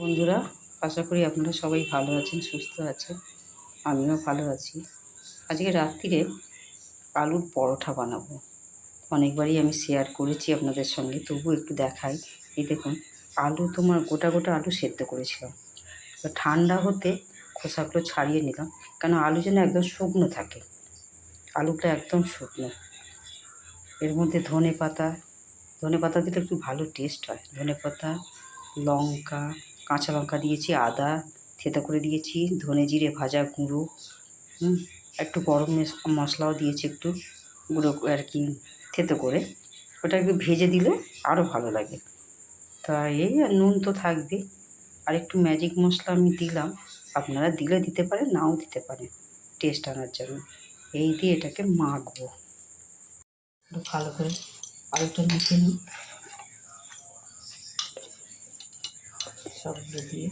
বন্ধুরা, আশা করি আপনারা সবাই ভালো আছেন, সুস্থ আছেন। আমিও ভালো আছি। আজকে রাত্রিরে আলুর পরোঠা বানাবো। অনেকবারই আমি শেয়ার করেছি আপনাদের সঙ্গে তবু একটু দেখাই। এই দেখুন, আলু তোমার গোটা গোটা আলু সেদ্ধ করেছিলাম। ঠান্ডা হতে খোসাগুলো ছাড়িয়ে নিলাম, কেন আলু যেন একদম শুকনো থাকে। আলুটা একদম শুকনো। এর মধ্যে ধনে পাতা ধনে পাতা দিলে একটু ভালো টেস্ট হয়। ধনে পাতা লঙ্কা কাঁচা লঙ্কা দিয়েছি, আদা থেতো করে দিয়েছি, ধনে জিরে ভাজা গুঁড়ো, হুম, একটু গরম মশলাও দিয়েছি একটু গুঁড়ো আর কি থেতো করে। ওটা একটু ভেজে দিলে আরও ভালো লাগে। তা এই আর নুন তো থাকবে। আর একটু ম্যাজিক মশলা আমি দিলাম। আপনারা দিলে দিতে পারেন, নাও দিতে পারেন। টেস্ট আনার জন্য। এই দিয়ে এটাকে মাখবো। ভালো করে আলুটা মেখে নিই। সবগুলো দিয়ে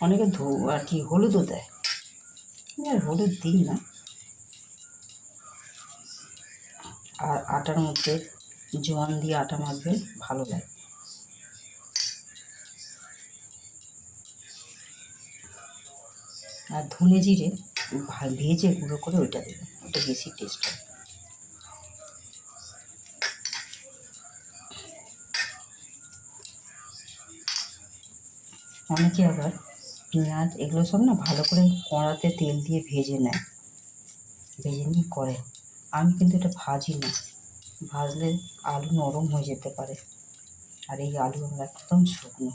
অনেকে ধো, আর কি, হলুদও দেয়। আর হলুদ দিই না। আর আটার মধ্যে জোয়ান দিয়ে আটা মাখবেন ভালো লাগে। আর ধনে জিরে ভেজে গুঁড়ো করে ওইটা দেবেন ওটা বেশি টেস্ট হয়। অনেকে আবার পেঁয়াজ এগুলো সব না ভালো করে কড়াতে তেল দিয়ে ভেজে নেয়। ভেজে নিয়ে করে। আমি কিন্তু এটা ভাজি না। ভাজলে আলু নরম হয়ে যেতে পারে। আর এই আলু আমার একদম শুকনো।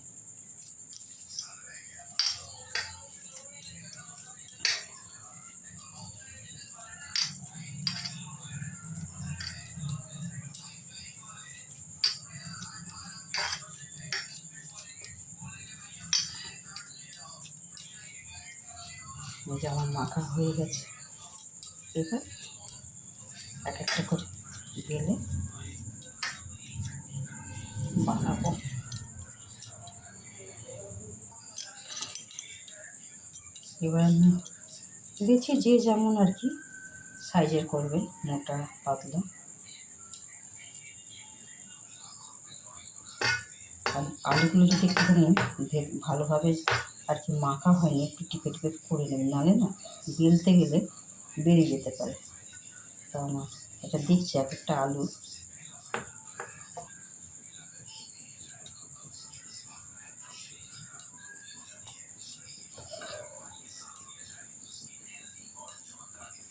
আমার মাখা হয়ে গেছে। এবার এক একটা করে গেলে বানাবো। এবার আমি দেখছি যে যেমন আর কি সাইজের করবে, মোটা, পাতলা। আলুগুলো যদি একটুখানি ভালোভাবে আর কি মাখা হয়নি, একটু টিপে টিপে করে নেবেন নাহলে না বেলতে গেলে বেরিয়ে যেতে পারে। তো আমার এটা দেখছি, এক একটা আলু।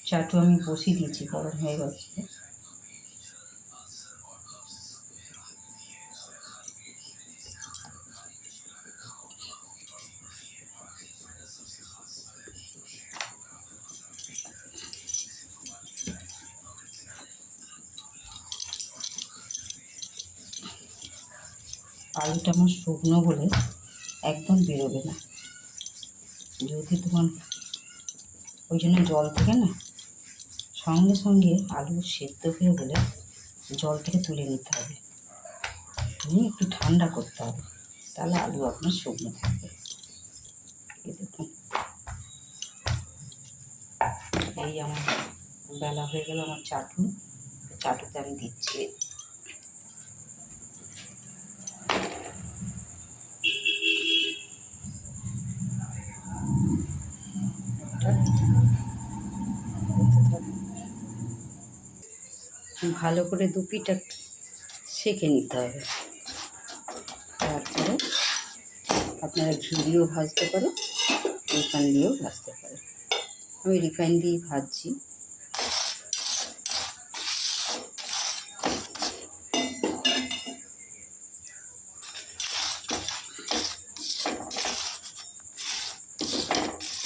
চাটু আমি বসিয়ে দিয়েছি, গরম হয়ে গেছে। আলুটা আমার শুকনো বলে একদম বেরোবে না। যদি তোমার ওই জন্য জল থেকে না, সঙ্গে সঙ্গে আলু সেদ্ধ হয়ে গেলে জল থেকে তুলে নিতে হবে। নিয়ে একটু ঠান্ডা করতে হবে, তাহলে আলু আপনার শুকনো থাকবে। দেখুন। এই আমার বেলা হয়ে গেল আমার চাটু চাটুতে আমি দিচ্ছি। ভালো করে দু পিঠা সেঁকে নিতে হবে। তারপরে আপনারা ঘি দিয়েও ভাজতে পারেন, রিফাইন দিয়েও ভাজতে পারেন। আমি রিফাইন দিয়েই ভাজছি।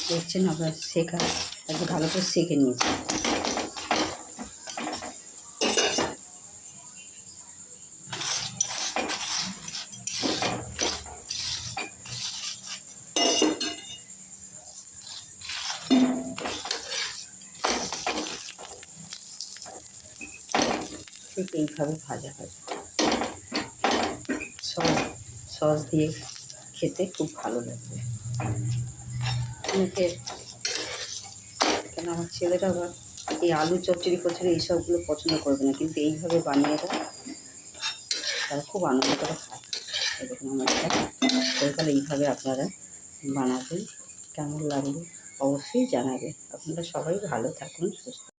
দেখছেন, আপনার শেখা একটু ভালো করে সেঁকে নিয়েছি ঠিক এইভাবে ভাজা হয় সস সস দিয়ে খেতে খুব ভালো লাগবে। অনেকে কেন আমার ছেলেরা আবার এই আলু চচ্চড়ি ফচড়ি এইসবগুলো পছন্দ করবে না, কিন্তু এইভাবে বানিয়ে দাও তারা খুব আনন্দ করে খায়। দেখুন আমার এইভাবে আপনারা বানাবেন। কেমন লাগল অবশ্যই জানাবেন। আপনারা সবাই ভালো থাকুন, সুস্থ